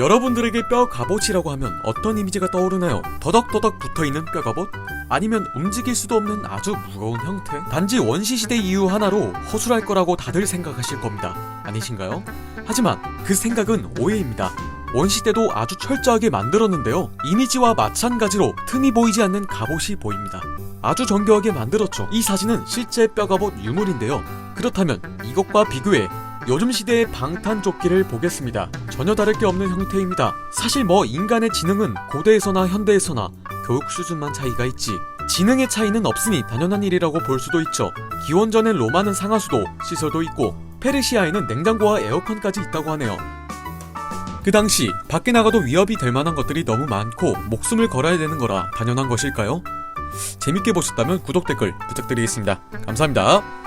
여러분들에게 뼈 갑옷이라고 하면 어떤 이미지가 떠오르나요? 더덕더덕 붙어있는 뼈 갑옷? 아니면 움직일 수도 없는 아주 무거운 형태? 단지 원시시대 이유 하나로 허술할 거라고 다들 생각하실 겁니다. 아니신가요? 하지만 그 생각은 오해입니다. 원시대도 아주 철저하게 만들었는데요. 이미지와 마찬가지로 틈이 보이지 않는 갑옷이 보입니다. 아주 정교하게 만들었죠. 이 사진은 실제 뼈갑옷 유물인데요. 그렇다면 이것과 비교해 요즘 시대의 방탄조끼를 보겠습니다. 전혀 다를 게 없는 형태입니다. 사실 뭐 인간의 지능은 고대에서나 현대에서나 교육 수준만 차이가 있지. 지능의 차이는 없으니 당연한 일이라고 볼 수도 있죠. 기원전엔 로마는 상하수도, 시설도 있고 페르시아에는 냉장고와 에어컨까지 있다고 하네요. 그 당시 밖에 나가도 위협이 될 만한 것들이 너무 많고 목숨을 걸어야 되는 거라 당연한 것일까요? 재밌게 보셨다면 구독 댓글 부탁드리겠습니다. 감사합니다.